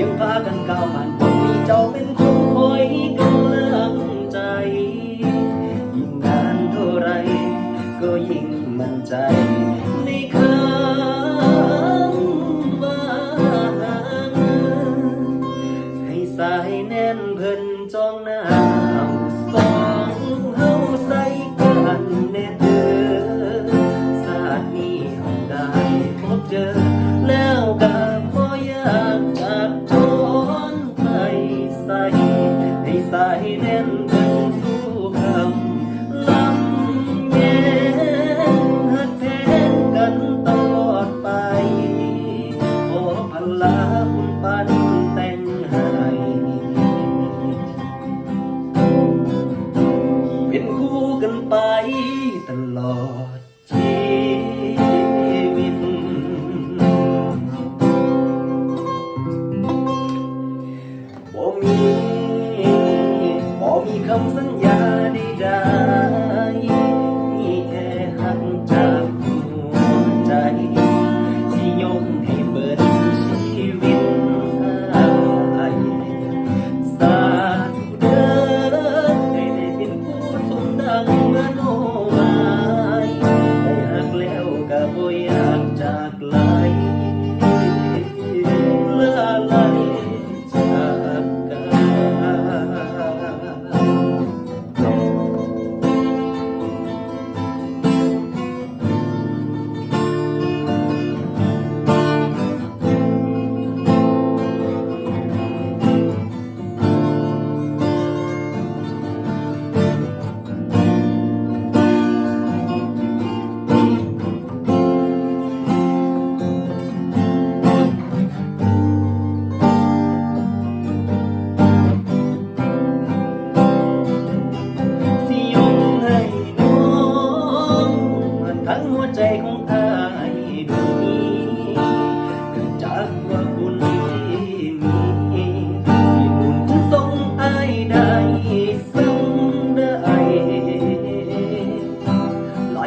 ยังพากันก้าวผ่านคนมีเจ้าเป็นคนคอยกำลังใจ ยิ่งนานเท่าไร ก็ยิ่งมั่นใจในคำว่าให้สายแน่นเพิ่นจ้องหน้าเอาสองเฮาใส่กันแน่เด้อสาดนี้ได้พบเจอ ลาคุณปันแต่งให้เป็นคู่กันไปตลอดชีวิต บ่มี บ่มีคำสัญญาใดๆ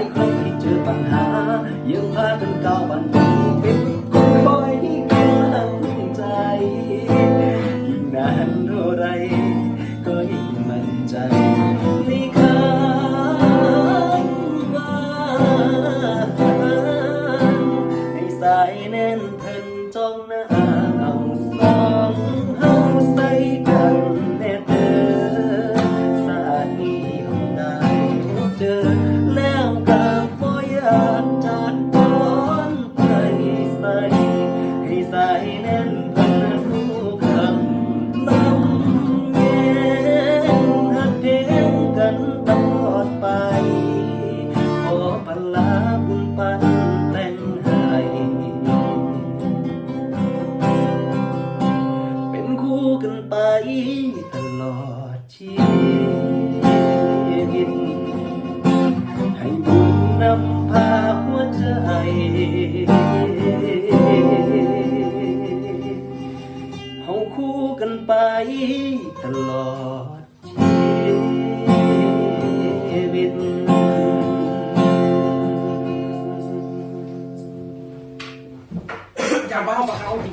ายครั้งที่เจอปัญหา ยังพากันก้าวผ่านพ้นเป็นคนคอยกำลังใจยิ่งนานเท่าไรก็ยิ่งมั่นใจในคำว่าให้สายแน่นเพ่นจ้องหน้า ขอพลาบุญปันแต่งให้เป็นคู่กันไปตลอดชีวิตให้บุญนำพาหัวใจ อย่าบ้า